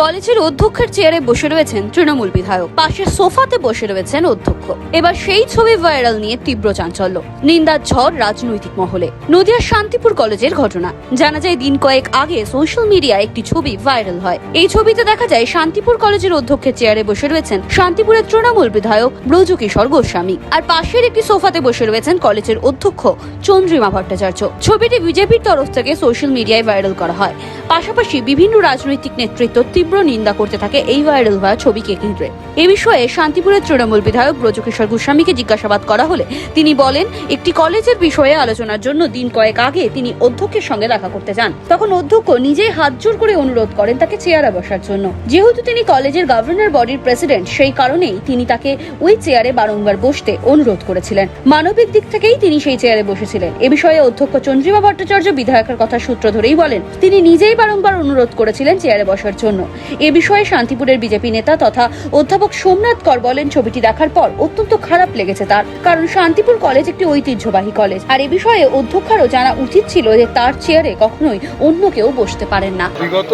কলেজের অধ্যক্ষের চেয়ারে বসে রয়েছেন তৃণমূল বিধায়ক। পাশে সোফাতে বসে রয়েছেন অধ্যক্ষ। এবার সেই ছবি ভাইরাল নিয়ে তীব্র চাঞ্চল্য। নিন্দার ঝড়, রাজনৈতিক মহলে। নদিয়ার শান্তিপুর কলেজের ঘটনা। জানা যায়, দিন কয়েক আগে সোশ্যাল মিডিয়ায় একটি ছবি ভাইরাল হয়। এই ছবিতে দেখা যায়, শান্তিপুর কলেজের অধ্যক্ষের চেয়ারে বসে রয়েছেন শান্তিপুরের তৃণমূল বিধায়ক ব্রজকিশোর গোস্বামী। আর পাশের একটি সোফাতে বসে রয়েছেন কলেজের অধ্যক্ষ চন্দ্রিমা ভট্টাচার্য। ছবিটি বিজেপির তরফ থেকে সোশ্যাল মিডিয়ায় ভাইরাল করা হয়। পাশাপাশি বিভিন্ন রাজনৈতিক নেতৃত্ব তীব্র নিন্দা করতে থাকে এই ভাইরাল হওয়া ছবিকে ঘিরে। এ বিষয়ে শান্তিপুরের তৃণমূল বিধায়ক ব্রজকিশোর গোস্বামীকে জিজ্ঞাসাবাদ করা হলে তিনি বলেন, একটি কলেজের বিষয়ে আলোচনার জন্য দিন কয়েক আগে তিনি অধ্যক্ষের সঙ্গে দেখা করতে যান। তখন অধ্যক্ষ নিজেই হাত জোর করে অনুরোধ করেন তাকে চেয়ারে বসার জন্য। যেহেতু তিনি কলেজের গভর্নর বডির প্রেসিডেন্ট, সেই কারণেই তিনি তাকে ওই চেয়ারে বারংবার বসতে অনুরোধ করেছিলেন। মানবিক দিক থেকেই তিনি সেই চেয়ারে বসেছিলেন। এ বিষয়ে অধ্যক্ষ চন্দ্রিমা ভট্টাচার্য বিধায়কের কথা সূত্র ধরেই বলেন, তিনি নিজেই বারংবার অনুরোধ করেছিলেন চেয়ারে বসার জন্য। এ বিষয়ে শান্তিপুরের বিজেপি নেতা তথা অধ্যাপক সোমনাথ কর বলেন, ছবিটি দেখার পর অত্যন্ত খারাপ লেগেছে তার, কারণ শান্তিপুর কলেজ একটি ঐতিহ্যবাহী কলেজ। আর এ বিষয়ে অধ্যক্ষারও জানা উচিত ছিল যে তার চেয়ারে কখনোই অন্য কেউ বসতে পারেন না। বিগত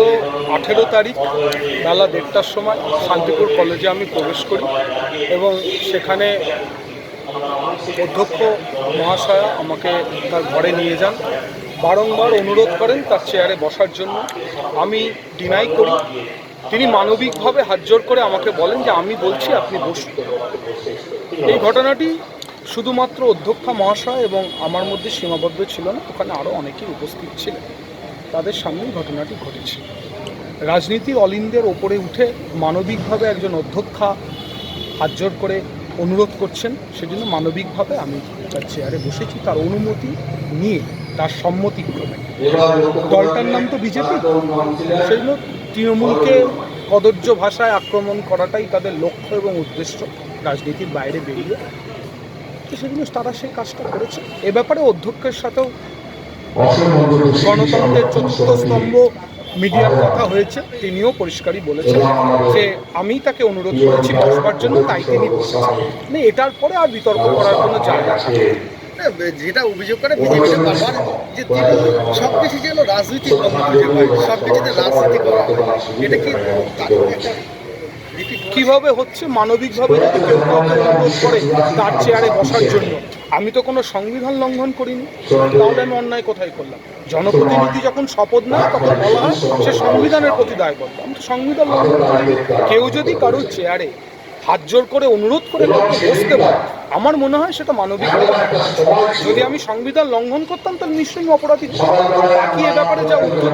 আঠেরো তারিখ, বেলা দেড়টার সময় শান্তিপুর কলেজে আমি প্রবেশ করি এবং সেখানে অধ্যক্ষ মহাশয়া আমাকে তার ঘরে নিয়ে যান। বারংবার অনুরোধ করেন তার চেয়ারে বসার জন্য। আমি ডিনাই করি। তিনি মানবিকভাবে হাত জোর করে আমাকে বলেন যে, আমি বলছি, আপনি বসুন। এই ঘটনাটি শুধুমাত্র অধ্যক্ষা মহাশয় এবং আমার মধ্যে সীমাবদ্ধ ছিল না, ওখানে আরও অনেকেই উপস্থিত ছিলেন। তাদের সামনেই ঘটনাটি ঘটেছে। রাজনীতি অলিন্দের ওপরে উঠে মানবিকভাবে একজন অধ্যক্ষা হাত জোর করে অনুরোধ করছেন। সেজন্য মানবিকভাবে আমি তার চেয়ারে বসেছি। তার অনুমতি নিয়ে তার সম্মতিক্রমে দলটার নাম তো বিজেপি। সেই জন্য তৃণমূলকে কদর্য ভাষায় আক্রমণ করাটাই তাদের লক্ষ্য এবং উদ্দেশ্য রাজনীতির বাইরে বেরিয়ে। তো সেগুলো তারা সেই কাজটা করেছে। এ ব্যাপারে অধ্যক্ষের সাথেও গণতন্ত্রের চতুর্থ স্তম্ভ মিডিয়ার কথা হয়েছে তিনিও পরিষ্কারই বলেছেন যে আমি তাকে অনুরোধ করেছি বসবার জন্য তাই তিনি বসেছেন। মানে এটার পরে আর বিতর্ক করার কোনো জায়গা যেটা অভিযোগ করে বিজেপিটা বারবার যে সব কিছু যেন পায় সব কিছুতে রাজনীতি এটা কি? কীভাবে হচ্ছে? মানবিকভাবে যদি কেউ অনুরোধ করে তার চেয়ারে বসার জন্য, আমি তো কোনো সংবিধান লঙ্ঘন করিনি, তাহলে আমি অন্যায় কোথায় করলাম? জনপ্রতিনিধি যখন শপথ নেয়, তখন বলা হয় সে সংবিধানের প্রতি দায়বদ্ধ। আমি তো সংবিধান লঙ্ঘন করিনি। কেউ যদি কারোর চেয়ারে হাত জোর করে অনুরোধ করে বসতে পারে আমার মনে হয় সেটা মানবিক। যদি আমি সংবিধান লঙ্ঘন করতাম তাহলে নিশ্চয়ই অপরাধী বাকি এ ব্যাপারে যা উত্তর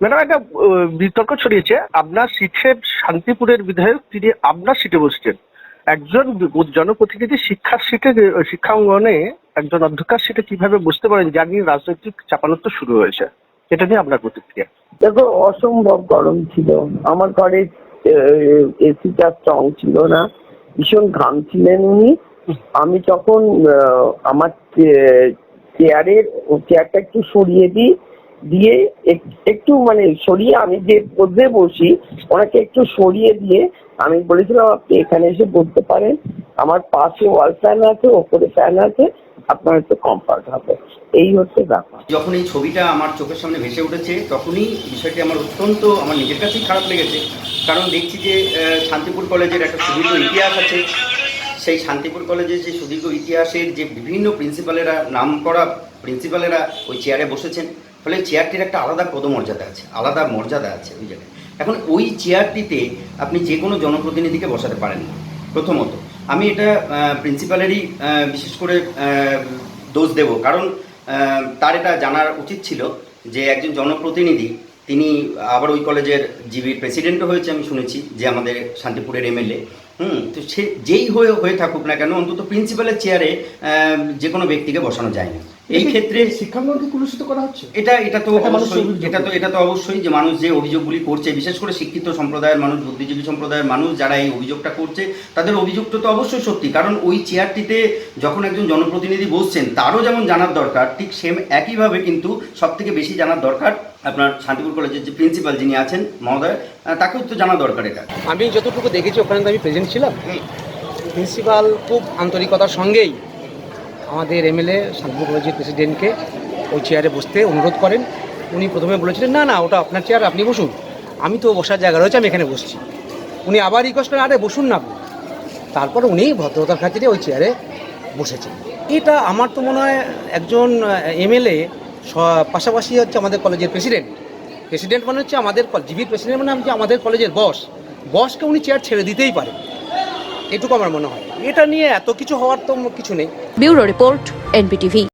ম্যাডাম একটা বিতর্ক ছড়িয়েছে। আপনার সিটে শান্তিপুরের বিধায়ক তিনি আপনার সিটে বসছেন। একজন জনপ্রতিনিধি শিক্ষার সিটে শিক্ষা অঙ্গনে একজন অধ্যক্ষার সিটে কীভাবে বসতে পারেন যা নিয়ে রাজনৈতিক চাপানোত্তর শুরু হয়েছে? এটা নিয়ে আপনার প্রতিক্রিয়া? দেখো অসম্ভব গরম ছিল। আমার ঘরে এসিটা স্ট্রং ছিল না। ভীষণ ঘামছিলেন উনি। আমি তখন আমার চেয়ারের, চেয়ারটা একটু সরিয়ে দিই, দিয়ে এক- একটু মানে সরিয়ে আমি যে পদে বসি, ওনাকে একটু সরিয়ে দিয়ে আমি বলেছিলাম, আপনি এখানে এসে বসতে পারেন। আমার পাশে ওয়াল ফ্যান আছে, ওপরে ফ্যান আছে, আপনার একটু কমফর্ট হবে। এই হচ্ছে ব্যাপার। যখন এই ছবিটা আমার চোখের সামনে ভেসে উঠেছে, তখনই বিষয়টি আমার অত্যন্ত, আমার নিজের কাছেই খারাপ লেগেছে। কারণ দেখছি যে শান্তিপুর কলেজের একটা সুদীর্ঘ ইতিহাস আছে। সেই শান্তিপুর কলেজের যে সুদীর্ঘ ইতিহাসের যে বিভিন্ন প্রিন্সিপালেরা নাম করা প্রিন্সিপালেরা ওই চেয়ারে বসেছেন। ফলে চেয়ারটির একটা আলাদা পদমর্যাদা আছে, আলাদা মর্যাদা আছে ওই জায়গায়। এখন ওই চেয়ারটিতে আপনি যে কোনো জনপ্রতিনিধিকে বসাতে পারেন না। প্রথমত, আমি এটা প্রিন্সিপালেরই বিশেষ করে দোষ দেব। কারণ তার এটা জানার উচিত ছিল যে একজন জনপ্রতিনিধি, তিনি আবার ওই কলেজের জিবির প্রেসিডেন্টও হয়েছে আমি শুনেছি, যে আমাদের শান্তিপুরের এমএলএ। হুম, তো সে যেই হয়ে হয়ে থাকুক না কেন, অন্তত প্রিন্সিপালের চেয়ারে যে কোনো ব্যক্তিকে বসানো যায় না এই ক্ষেত্রে শিক্ষাঙ্গনকে কুলুষিত করা হচ্ছে? এটা এটা তো এটা অবশ্যই এটা তো এটা তো অবশ্যই যে মানুষ যে অভিযোগগুলি করছে বিশেষ করে শিক্ষিত সম্প্রদায়ের মানুষ বুদ্ধিজীবী সম্প্রদায়ের মানুষ যারা এই অভিযোগটা করছে তাদের অভিযোগটা তো অবশ্যই সত্যি। কারণ ওই চেয়ারটিতে যখন একজন জনপ্রতিনিধি বসছেন তারও যেমন জানার দরকার ঠিক সেম একইভাবে কিন্তু সব থেকে বেশি জানার দরকার আপনার শান্তিপুর কলেজের যে প্রিন্সিপাল যিনি আছেন মহোদয় তাকেও তো জানা দরকার এটা। আমি যতটুকু দেখেছি ওখানে তো আমি প্রেজেন্ট ছিলাম। প্রিন্সিপাল খুব আন্তরিকতার সঙ্গেই আমাদের এমএলএ শান্তিপুর কলেজের প্রেসিডেন্টকে ওই চেয়ারে বসতে অনুরোধ করেন। উনি প্রথমে বলেছিলেন, না না, ওটা আপনার চেয়ার, আপনি বসুন। আমি তো বসার জায়গা রয়েছে, আমি এখানে বসছি। উনি আবার রিকোয়েস্ট করেন, আরে, বসুন না। তারপর উনি ভদ্রতার খাতিরে ওই চেয়ারে বসেছেন। এটা আমার তো মনে হয় একজন এমএলএ পাশাপাশি হচ্ছে আমাদের কলেজের প্রেসিডেন্ট। প্রেসিডেন্ট মানে হচ্ছে আমাদের জিবির প্রেসিডেন্ট মানে আমাদের কলেজের বস। বসকে উনি চেয়ার ছেড়ে দিতেই পারে এটুকু আমার মনে হয়। এটা নিয়ে এত কিছু হওয়ার তো কিছু নেই। Bureau report NBTV.